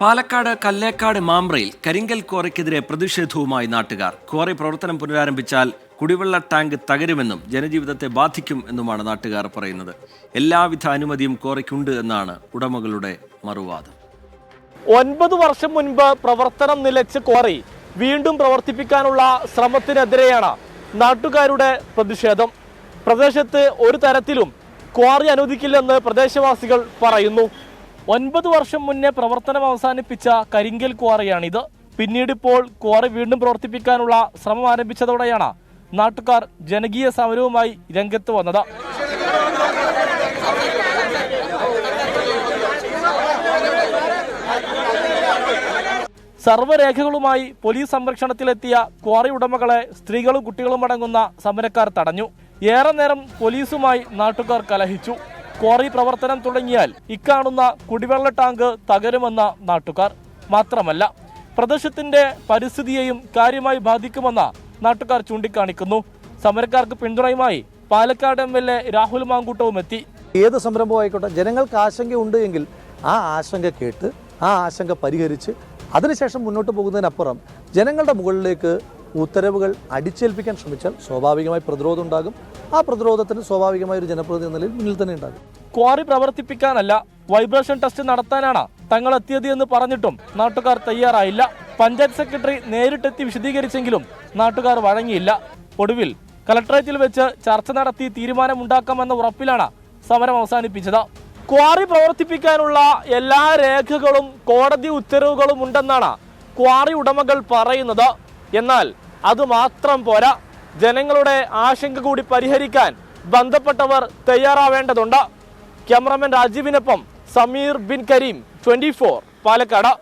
പാലക്കാട് കല്ലേക്കാട് മാമ്പ്രയിൽ കരിങ്കൽ ക്വാറിക്കെതിരെ പ്രതിഷേധവുമായി നാട്ടുകാർ. ക്വാറി പ്രവർത്തനം പുനരാരംഭിച്ചാൽ കുടിവെള്ള ടാങ്ക് തകരുമെന്നും ജനജീവിതത്തെ ബാധിക്കും എന്നുമാണ് നാട്ടുകാർ പറയുന്നത്. എല്ലാവിധ അനുമതിയും ക്വാറിക്കുണ്ട് എന്നാണ് ഉടമകളുടെ മറുവാദം. ഒൻപത് വർഷം മുൻപ് പ്രവർത്തനം നിലച്ച് ക്വാറി വീണ്ടും പ്രവർത്തിപ്പിക്കാനുള്ള ശ്രമത്തിനെതിരെയാണ് നാട്ടുകാരുടെ പ്രതിഷേധം. പ്രദേശത്ത് ഒരു തരത്തിലും ക്വാറി അനുവദിക്കില്ലെന്ന് പ്രദേശവാസികൾ പറയുന്നു. ഒൻപത് വർഷം മുന്നേ പ്രവർത്തനം അവസാനിപ്പിച്ച കരിങ്കൽ ക്വാറിയാണിത്. പിന്നീട് ഇപ്പോൾ ക്വാറി വീണ്ടും പ്രവർത്തിപ്പിക്കാനുള്ള ശ്രമം ആരംഭിച്ചതോടെയാണ് നാട്ടുകാർ ജനകീയ സമരവുമായി രംഗത്ത് വന്നത്. സർവരേഖകളുമായി പോലീസ് സംരക്ഷണത്തിലെത്തിയ ക്വാറി ഉടമകളെ സ്ത്രീകളും കുട്ടികളും അടങ്ങുന്ന സമരക്കാർ തടഞ്ഞു. ഏറെ നേരം പോലീസുമായി നാട്ടുകാർ കലഹിച്ചു. ക്വാറി പ്രവർത്തനം തുടങ്ങിയാൽ ഇക്കാണുന്ന കുടിവെള്ള ടാങ്ക് തകരുമെന്ന നാട്ടുകാർ മാത്രമല്ല പ്രദേശത്തിന്റെ പരിസ്ഥിതിയെയും കാര്യമായി ബാധിക്കുമെന്ന നാട്ടുകാർ ചൂണ്ടിക്കാണിക്കുന്നു. സമരക്കാർക്ക് പിന്തുണയുമായി Palakkad M L A Rahul മാങ്കൂട്ടവും എത്തി. ഏത് സംരംഭവും ആയിക്കോട്ടെ ജനങ്ങൾക്ക് ആശങ്കയുണ്ട് എങ്കിൽ ആ ആശങ്ക കേട്ട് ആ ആശങ്ക പരിഹരിച്ച് അതിനുശേഷം മുന്നോട്ട് പോകുന്നതിനപ്പുറം ജനങ്ങളുടെ മുകളിലേക്ക് ഉത്തരവുകൾ അടിച്ചേൽപ്പിക്കാൻ ശ്രമിച്ചാൽ സ്വാഭാവികമായി പ്രതിരോധം ഉണ്ടാകും. ആ പ്രതിരോധത്തിന് സ്വാഭാവികമായ ഒരു ജനപ്രതിനിധി എന്ന നിലയിൽ മുന്നിൽ തന്നെ ഉണ്ടാകും. ക്വാറി പ്രവർത്തിപ്പിക്കാനല്ല വൈബ്രേഷൻ ടെസ്റ്റ് നടത്താനാണ് തങ്ങൾ എത്തിയത് എന്ന് പറഞ്ഞിട്ടും നാട്ടുകാർ തയ്യാറായില്ല. പഞ്ചായത്ത് സെക്രട്ടറി നേരിട്ടെത്തി വിശദീകരിച്ചെങ്കിലും നാട്ടുകാർ വഴങ്ങിയില്ല. ഒടുവിൽ കലക്ടറേറ്റിൽ വെച്ച് ചർച്ച നടത്തി തീരുമാനമുണ്ടാക്കാമെന്ന ഉറപ്പിലാണ് സമരം അവസാനിപ്പിച്ചത്. ക്വാറി പ്രവർത്തിപ്പിക്കാനുള്ള എല്ലാ രേഖകളും കോടതി ഉത്തരവുകളും ഉണ്ടെന്നാണ് ക്വാറി ഉടമകൾ പറയുന്നത്. എന്നാൽ അതുമാത്രം പോരാ. ജനങ്ങളുടെ ആശങ്ക കൂടി പരിഹരിക്കാൻ ബന്ധപ്പെട്ടവർ തയ്യാറാവേണ്ടതുണ്ട്. ക്യാമറമാൻ രാജീവിനൊപ്പം സമീർ ബിൻ കരീം ട്വന്റി പാലക്കാട്.